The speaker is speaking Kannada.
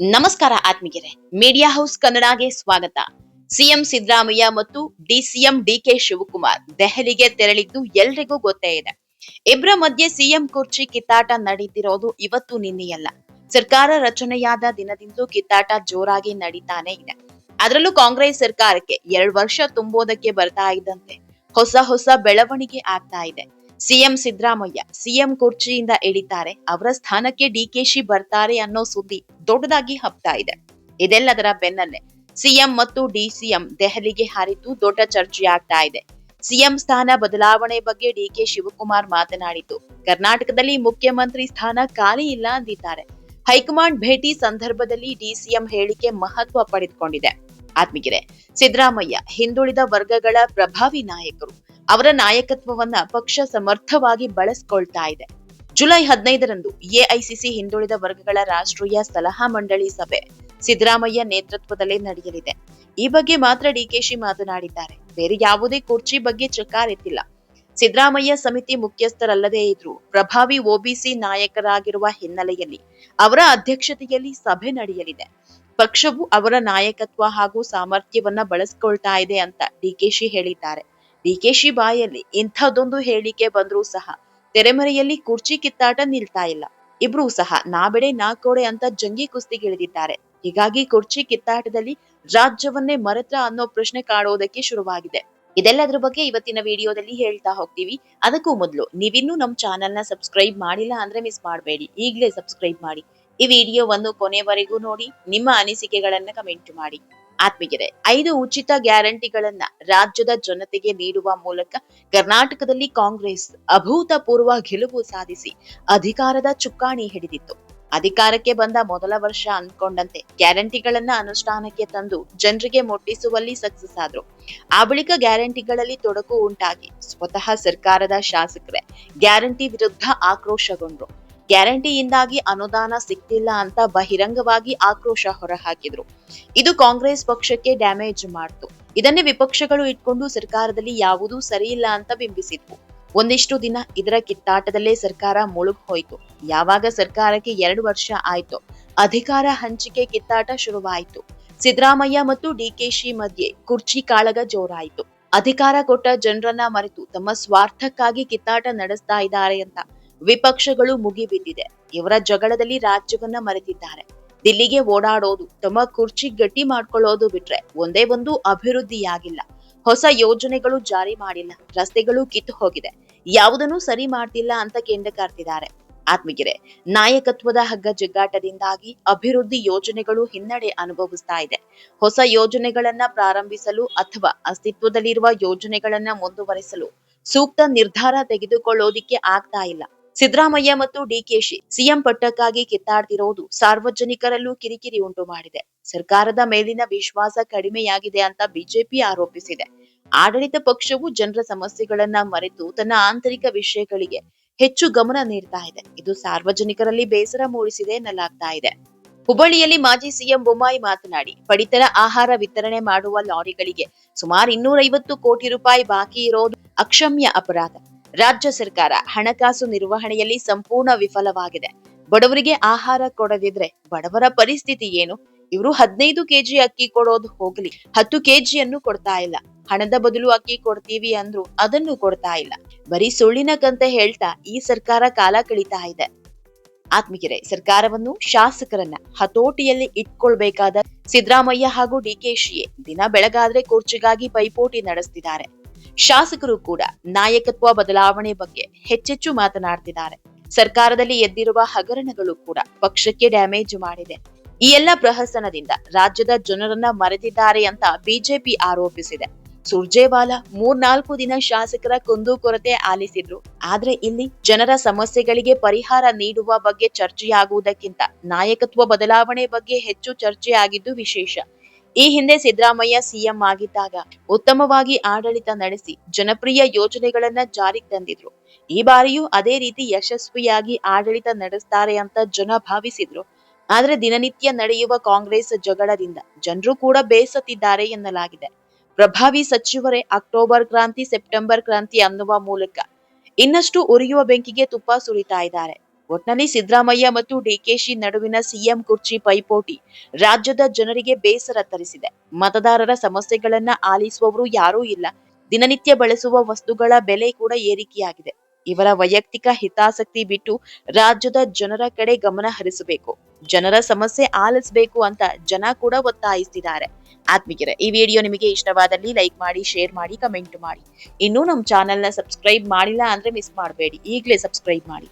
ನಮಸ್ಕಾರ ಆತ್ಮೀಗೆರೆ ಮೀಡಿಯಾ ಹೌಸ್ ಕನ್ನಡಗೆ ಸ್ವಾಗತ. ಸಿಎಂ ಸಿದ್ದರಾಮಯ್ಯ ಮತ್ತು ಡಿಸಿಎಂ ಡಿಕೆ ಶಿವಕುಮಾರ್ ದೆಹಲಿಗೆ ತೆರಳಿದ್ದು ಎಲ್ರಿಗೂ ಗೊತ್ತೇ ಇದೆ. ಇಬ್ಬರ ಮಧ್ಯೆ ಸಿಎಂ ಕುರ್ಚಿ ಕಿತ್ತಾಟ ನಡೀತಿರೋದು ಇವತ್ತು ನಿನ್ನೆಯಲ್ಲ. ಸರ್ಕಾರ ರಚನೆಯಾದ ದಿನದಿಂದಲೂ ಕಿತ್ತಾಟ ಜೋರಾಗಿ ನಡೀತಾನೆ ಇದೆ. ಅದರಲ್ಲೂ ಕಾಂಗ್ರೆಸ್ ಸರ್ಕಾರಕ್ಕೆ ಎರಡು ವರ್ಷ ತುಂಬೋದಕ್ಕೆ ಬರ್ತಾ ಇದ್ದಂತೆ ಹೊಸ ಹೊಸ ಬೆಳವಣಿಗೆ ಆಗ್ತಾ ಇದೆ. ಸಿಎಂ ಸಿದ್ದರಾಮಯ್ಯ ಸಿಎಂ ಕುರ್ಚಿಯಿಂದ ಇಳಿತಾರೆ, ಅವರ ಸ್ಥಾನಕ್ಕೆ ಡಿಕೆಶಿ ಬರ್ತಾರೆ ಅನ್ನೋ ಸುದ್ದಿ ದೊಡ್ಡದಾಗಿ ಹಬ್ತಾ ಇದೆ. ಇದೆಲ್ಲದರ ಬೆನ್ನಲ್ಲೇ ಸಿಎಂ ಮತ್ತು ಡಿಸಿಎಂ ದೆಹಲಿಗೆ ಹಾರಿದ್ದು ದೊಡ್ಡ ಚರ್ಚೆ ಆಗ್ತಾ ಇದೆ. ಸಿಎಂ ಸ್ಥಾನ ಬದಲಾವಣೆ ಬಗ್ಗೆ ಡಿಕೆ ಶಿವಕುಮಾರ್ ಮಾತನಾಡಿದ್ದು, ಕರ್ನಾಟಕದಲ್ಲಿ ಮುಖ್ಯಮಂತ್ರಿ ಸ್ಥಾನ ಖಾಲಿ ಇಲ್ಲ ಅಂದಿದ್ದಾರೆ. ಹೈಕಮಾಂಡ್ ಭೇಟಿ ಸಂದರ್ಭದಲ್ಲಿ ಡಿಸಿಎಂ ಹೇಳಿಕೆ ಮಹತ್ವ ಪಡೆದುಕೊಂಡಿದೆ. ಆತ್ಮಿಗೆರೆ ಸಿದ್ದರಾಮಯ್ಯ ಹಿಂದುಳಿದ ವರ್ಗಗಳ ಪ್ರಭಾವಿ ನಾಯಕರು. ಅವರ ನಾಯಕತ್ವವನ್ನ ಪಕ್ಷ ಸಮರ್ಥವಾಗಿ ಬಳಸ್ಕೊಳ್ತಾ ಇದೆ. ಜುಲೈ ಹದಿನೈದರಂದು ಎಐಸಿಸಿ ಹಿಂದುಳಿದ ವರ್ಗಗಳ ರಾಷ್ಟ್ರೀಯ ಸಲಹಾ ಮಂಡಳಿ ಸಭೆ ಸಿದ್ದರಾಮಯ್ಯ ನೇತೃತ್ವದಲ್ಲಿ ನಡೆಯಲಿದೆ. ಈ ಬಗ್ಗೆ ಮಾತ್ರ ಡಿಕೆಶಿ ಮಾತನಾಡಿದ್ದಾರೆ. ಬೇರೆ ಯಾವುದೇ ಕುರ್ಚಿ ಬಗ್ಗೆ ಚಕಾರ ಎತ್ತಿಲ್ಲ ಸಿದ್ದರಾಮಯ್ಯ ಸಮಿತಿ ಮುಖ್ಯಸ್ಥರಲ್ಲದೇ ಇದ್ರು ಪ್ರಭಾವಿ ಒಬಿಸಿ ನಾಯಕರಾಗಿರುವ ಹಿನ್ನೆಲೆಯಲ್ಲಿ ಅವರ ಅಧ್ಯಕ್ಷತೆಯಲ್ಲಿ ಸಭೆ ನಡೆಯಲಿದೆ. ಪಕ್ಷವು ಅವರ ನಾಯಕತ್ವ ಹಾಗೂ ಸಾಮರ್ಥ್ಯವನ್ನ ಬಳಸ್ಕೊಳ್ತಾ ಇದೆ ಅಂತ ಡಿಕೆಶಿ ಹೇಳಿದ್ದಾರೆ. ಡಿಕೆಶಿ ಬಾಯಲ್ಲಿ ಇಂಥದ್ದೊಂದು ಹೇಳಿಕೆ ಬಂದ್ರೂ ಸಹ ತೆರೆಮರೆಯಲ್ಲಿ ಕುರ್ಚಿ ಕಿತ್ತಾಟ ನಿಲ್ತಾ ಇಲ್ಲ. ಇಬ್ರು ಸಹ ನಾ ಬೆಡೆ ನಾ ಕೋಡೆ ಅಂತ ಜಂಗಿ ಕುಸ್ತಿಗಿಳಿದಿದ್ದಾರೆ. ಹೀಗಾಗಿ ಕುರ್ಚಿ ಕಿತ್ತಾಟದಲ್ಲಿ ರಾಜ್ಯವನ್ನೇ ಮರೆತ್ರ ಅನ್ನೋ ಪ್ರಶ್ನೆ ಕಾಡೋದಕ್ಕೆ ಶುರುವಾಗಿದೆ. ಇದೆಲ್ಲದ್ರ ಬಗ್ಗೆ ಇವತ್ತಿನ ವಿಡಿಯೋದಲ್ಲಿ ಹೇಳ್ತಾ ಹೋಗ್ತೀವಿ. ಅದಕ್ಕೂ ಮೊದಲು ನೀವಿನ್ನೂ ನಮ್ಮ ಚಾನೆಲ್ನ ಸಬ್ಸ್ಕ್ರೈಬ್ ಮಾಡಿಲ್ಲ ಅಂದ್ರೆ ಮಿಸ್ ಮಾಡಬೇಡಿ. ಈಗಲೇ ಸಬ್ಸ್ಕ್ರೈಬ್ ಮಾಡಿ. ಈ ವಿಡಿಯೋವನ್ನು ಕೊನೆವರೆಗೂ ನೋಡಿ, ನಿಮ್ಮ ಅನಿಸಿಕೆಗಳನ್ನ ಕಮೆಂಟ್ ಮಾಡಿ. ಆತ್ಮೀಯರೇ, ಐದು ಉಚಿತ ಗ್ಯಾರಂಟಿಗಳನ್ನ ರಾಜ್ಯದ ಜನತೆಗೆ ನೀಡುವ ಮೂಲಕ ಕರ್ನಾಟಕದಲ್ಲಿ ಕಾಂಗ್ರೆಸ್ ಅಭೂತಪೂರ್ವ ಗೆಲುವು ಸಾಧಿಸಿ ಅಧಿಕಾರದ ಚುಕ್ಕಾಣಿ ಹಿಡಿದಿತ್ತು. ಅಧಿಕಾರಕ್ಕೆ ಬಂದ ಮೊದಲ ವರ್ಷ ಅಂದ್ಕೊಂಡಂತೆ ಗ್ಯಾರಂಟಿಗಳನ್ನ ಅನುಷ್ಠಾನಕ್ಕೆ ತಂದು ಜನರಿಗೆ ಮುಟ್ಟಿಸುವಲ್ಲಿ ಸಕ್ಸಸ್ ಆದ್ರು. ಆ ಬಳಿಕ ಗ್ಯಾರಂಟಿಗಳಲ್ಲಿ ತೊಡಕು ಉಂಟಾಗಿ ಸ್ವತಃ ಸರ್ಕಾರದ ಶಾಸಕರೇ ಗ್ಯಾರಂಟಿ ವಿರುದ್ಧ ಆಕ್ರೋಶಗೊಂಡ್ರು. ಗ್ಯಾರಂಟಿಯಿಂದಾಗಿ ಅನುದಾನ ಸಿಕ್ತಿಲ್ಲ ಅಂತ ಬಹಿರಂಗವಾಗಿ ಆಕ್ರೋಶ ಹೊರಹಾಕಿದ್ರು. ಇದು ಕಾಂಗ್ರೆಸ್ ಪಕ್ಷಕ್ಕೆ ಡ್ಯಾಮೇಜ್ ಮಾಡ್ತು. ಇದನ್ನೇ ವಿಪಕ್ಷಗಳು ಇಟ್ಕೊಂಡು ಸರ್ಕಾರದಲ್ಲಿ ಯಾವುದೂ ಸರಿಯಿಲ್ಲ ಅಂತ ಬಿಂಬಿಸಿದ್ವು. ಒಂದಿಷ್ಟು ದಿನ ಇದರ ಕಿತ್ತಾಟದಲ್ಲೇ ಸರ್ಕಾರ ಮುಳುಗ್ ಹೋಯ್ತು. ಯಾವಾಗ ಸರ್ಕಾರಕ್ಕೆ ಎರಡು ವರ್ಷ ಆಯ್ತು, ಅಧಿಕಾರ ಹಂಚಿಕೆ ಕಿತ್ತಾಟ ಶುರುವಾಯಿತು. ಸಿದ್ದರಾಮಯ್ಯ ಮತ್ತು ಡಿಕೆಶಿ ಮಧ್ಯೆ ಕುರ್ಚಿ ಕಾಳಗ ಜೋರಾಯಿತು. ಅಧಿಕಾರ ಕೊಟ್ಟ ಜನರನ್ನ ಮರೆತು ತಮ್ಮ ಸ್ವಾರ್ಥಕ್ಕಾಗಿ ಕಿತ್ತಾಟ ನಡೆಸ್ತಾ ಇದ್ದಾರೆ ಅಂತ ವಿಪಕ್ಷಗಳು ಮುಗಿಬಿದ್ದಿದೆ. ಇವರ ಜಗಳದಲ್ಲಿ ರಾಜ್ಯವನ್ನ ಮರೆತಿದ್ದಾರೆ. ದಿಲ್ಲಿಗೆ ಓಡಾಡೋದು, ತಮ್ಮ ಕುರ್ಚಿ ಗಟ್ಟಿ ಮಾಡ್ಕೊಳ್ಳೋದು ಬಿಟ್ರೆ ಒಂದೇ ಒಂದು ಅಭಿವೃದ್ಧಿಯಾಗಿಲ್ಲ. ಹೊಸ ಯೋಜನೆಗಳು ಜಾರಿ ಮಾಡಿಲ್ಲ, ರಸ್ತೆಗಳು ಕಿತ್ತು ಹೋಗಿದೆ. ಯಾವುದನ್ನು ಸರಿ ಮಾಡ್ತಿಲ್ಲ ಅಂತ ಕೆಂಡ ಆತ್ಮಗೆರೆ ಆತ್ಮಗಿರೆ ನಾಯಕತ್ವದ ಹಗ್ಗ ಜಗ್ಗಾಟದಿಂದಾಗಿ ಅಭಿವೃದ್ಧಿ ಯೋಜನೆಗಳು ಹಿನ್ನಡೆ ಅನುಭವಿಸ್ತಾ ಇದೆ. ಹೊಸ ಯೋಜನೆಗಳನ್ನ ಪ್ರಾರಂಭಿಸಲು ಅಥವಾ ಅಸ್ತಿತ್ವದಲ್ಲಿರುವ ಯೋಜನೆಗಳನ್ನ ಮುಂದುವರಿಸಲು ಸೂಕ್ತ ನಿರ್ಧಾರ ತೆಗೆದುಕೊಳ್ಳೋದಿಕ್ಕೆ ಆಗ್ತಾ ಇಲ್ಲ. ಸಿದ್ದರಾಮಯ್ಯ ಮತ್ತು ಡಿಕೆಶಿ ಸಿಎಂ ಪಟ್ಟಕ್ಕಾಗಿ ಕಿತ್ತಾಡ್ತಿರೋದು ಸಾರ್ವಜನಿಕರಲ್ಲೂ ಕಿರಿಕಿರಿ ಉಂಟು ಮಾಡಿದೆ. ಸರ್ಕಾರದ ಮೇಲಿನ ವಿಶ್ವಾಸ ಕಡಿಮೆಯಾಗಿದೆ ಅಂತ ಬಿಜೆಪಿ ಆರೋಪಿಸಿದೆ. ಆಡಳಿತ ಪಕ್ಷವು ಜನರ ಸಮಸ್ಯೆಗಳನ್ನ ಮರೆತು ತನ್ನ ಆಂತರಿಕ ವಿಷಯಗಳಿಗೆ ಹೆಚ್ಚು ಗಮನ ನೀಡ್ತಾ ಇದೆ. ಇದು ಸಾರ್ವಜನಿಕರಲ್ಲಿ ಬೇಸರ ಮೂಡಿಸಿದೆ ಎನ್ನಲಾಗ್ತಾ ಇದೆ. ಹುಬ್ಬಳ್ಳಿಯಲ್ಲಿ ಮಾಜಿ ಸಿಎಂ ಬೊಮ್ಮಾಯಿ ಮಾತನಾಡಿ, ಪಡಿತರ ಆಹಾರ ವಿತರಣೆ ಮಾಡುವ ಲಾರಿಗಳಿಗೆ ಸುಮಾರು ಇನ್ನೂರೈವತ್ತು ಕೋಟಿ ರೂಪಾಯಿ ಬಾಕಿ ಇರೋದು ಅಕ್ಷಮ್ಯ ಅಪರಾಧ. ರಾಜ್ಯ ಸರ್ಕಾರ ಹಣಕಾಸು ನಿರ್ವಹಣೆಯಲ್ಲಿ ಸಂಪೂರ್ಣ ವಿಫಲವಾಗಿದೆ. ಬಡವರಿಗೆ ಆಹಾರ ಕೊಡದಿದ್ರೆ ಬಡವರ ಪರಿಸ್ಥಿತಿ ಏನು? ಇವರು ಹದಿನೈದು ಕೆಜಿ ಅಕ್ಕಿ ಕೊಡೋದು ಹೋಗ್ಲಿ. ಹತ್ತು ಕೆಜಿಯನ್ನು ಕೊಡ್ತಾ ಇಲ್ಲ. ಹಣದ ಬದಲು ಅಕ್ಕಿ ಕೊಡ್ತೀವಿ ಅಂದ್ರು ಅದನ್ನು ಕೊಡ್ತಾ ಇಲ್ಲ. ಬರೀ ಸುಳ್ಳಿನ ಕಂತೆ ಹೇಳ್ತಾ ಈ ಸರ್ಕಾರ ಕಾಲ ಕಳೀತಾ ಇದೆ. ಆತ್ಮಿಕರೆ ಸರ್ಕಾರವನ್ನು ಶಾಸಕರನ್ನ ಹತೋಟಿಯಲ್ಲಿ ಇಟ್ಕೊಳ್ಬೇಕಾದ ಸಿದ್ದರಾಮಯ್ಯ ಹಾಗೂ ಡಿಕೆಶಿಯೇ ದಿನ ಬೆಳಗಾದ್ರೆ ಕುರ್ಚಿಗಾಗಿ ಪೈಪೋಟಿ ನಡೆಸ್ತಿದ್ದಾರೆ. ಶಾಸಕರು ಕೂಡ ನಾಯಕತ್ವ ಬದಲಾವಣೆ ಬಗ್ಗೆ ಹೆಚ್ಚೆಚ್ಚು ಮಾತನಾಡ್ತಿದ್ದಾರೆ. ಸರ್ಕಾರದಲ್ಲಿ ಎದ್ದಿರುವ ಹಗರಣಗಳು ಕೂಡ ಪಕ್ಷಕ್ಕೆ ಡ್ಯಾಮೇಜ್ ಮಾಡಿದೆ. ಈ ಎಲ್ಲ ಪ್ರಹಸನದಿಂದ ರಾಜ್ಯದ ಜನರನ್ನ ಮರೆತಿದ್ದಾರೆ ಅಂತ ಬಿಜೆಪಿ ಆರೋಪಿಸಿದೆ. ಸುರ್ಜೇವಾಲಾ ಮೂರ್ನಾಲ್ಕು ದಿನ ಶಾಸಕರ ಕುಂದುಕೊರತೆ ಆಲಿಸಿದ್ರು. ಆದ್ರೆ ಇಲ್ಲಿ ಜನರ ಸಮಸ್ಯೆಗಳಿಗೆ ಪರಿಹಾರ ನೀಡುವ ಬಗ್ಗೆ ಚರ್ಚೆಯಾಗುವುದಕ್ಕಿಂತ ನಾಯಕತ್ವ ಬದಲಾವಣೆ ಬಗ್ಗೆ ಹೆಚ್ಚು ಚರ್ಚೆಯಾಗಿದ್ದು ವಿಶೇಷ. ಈ ಹಿಂದೆ ಸಿದ್ದರಾಮಯ್ಯ ಸಿಎಂ ಆಗಿದ್ದಾಗ ಉತ್ತಮವಾಗಿ ಆಡಳಿತ ನಡೆಸಿ ಜನಪ್ರಿಯ ಯೋಜನೆಗಳನ್ನ ಜಾರಿಗೆ ತಂದಿದ್ರು. ಈ ಬಾರಿಯೂ ಅದೇ ರೀತಿ ಯಶಸ್ವಿಯಾಗಿ ಆಡಳಿತ ನಡೆಸ್ತಾರೆ ಅಂತ ಜನ ಭಾವಿಸಿದ್ರು. ಆದ್ರೆ ದಿನನಿತ್ಯ ನಡೆಯುವ ಕಾಂಗ್ರೆಸ್ ಜಗಳದಿಂದ ಜನರು ಕೂಡ ಬೇಸತ್ತಿದ್ದಾರೆ ಎನ್ನಲಾಗಿದೆ. ಪ್ರಭಾವಿ ಸಚಿವರೇ ಅಕ್ಟೋಬರ್ ಕ್ರಾಂತಿ, ಸೆಪ್ಟೆಂಬರ್ ಕ್ರಾಂತಿ ಅನ್ನುವ ಮೂಲಕ ಇನ್ನಷ್ಟು ಉರಿಯುವ ಬೆಂಕಿಗೆ ತುಪ್ಪ ಸುರಿತಾ ಇದ್ದಾರೆ. ಒಟ್ನಲ್ಲಿ ಸಿದ್ದರಾಮಯ್ಯ ಮತ್ತು ಡಿಕೆಶಿ ನಡುವಿನ ಸಿಎಂ ಕುರ್ಚಿ ಪೈಪೋಟಿ ರಾಜ್ಯದ ಜನರಿಗೆ ಬೇಸರ ತರಿಸಿದೆ. ಮತದಾರರ ಸಮಸ್ಯೆಗಳನ್ನ ಆಲಿಸುವವರು ಯಾರೂ ಇಲ್ಲ. ದಿನನಿತ್ಯ ಬಳಸುವ ವಸ್ತುಗಳ ಬೆಲೆ ಕೂಡ ಏರಿಕೆಯಾಗಿದೆ. ಇವರ ವೈಯಕ್ತಿಕ ಹಿತಾಸಕ್ತಿ ಬಿಟ್ಟು ರಾಜ್ಯದ ಜನರ ಕಡೆ ಗಮನ ಹರಿಸಬೇಕು. ಜನರ ಸಮಸ್ಯೆ ಆಲಿಸಬೇಕು ಅಂತ ಜನ ಕೂಡ ಒತ್ತಾಯಿಸ್ತಿದ್ದಾರೆ. ಆತ್ಮಿಕರೆ ಈ ವಿಡಿಯೋ ನಿಮಗೆ ಇಷ್ಟವಾದಲ್ಲಿ ಲೈಕ್ ಮಾಡಿ, ಶೇರ್ ಮಾಡಿ, ಕಮೆಂಟ್ ಮಾಡಿ. ಇನ್ನೂ ನಮ್ಮ ಚಾನೆಲ್ನ ಸಬ್ಸ್ಕ್ರೈಬ್ ಮಾಡಿಲ್ಲ ಅಂದ್ರೆ ಮಿಸ್ ಮಾಡಬೇಡಿ. ಈಗಲೇ ಸಬ್ಸ್ಕ್ರೈಬ್ ಮಾಡಿ.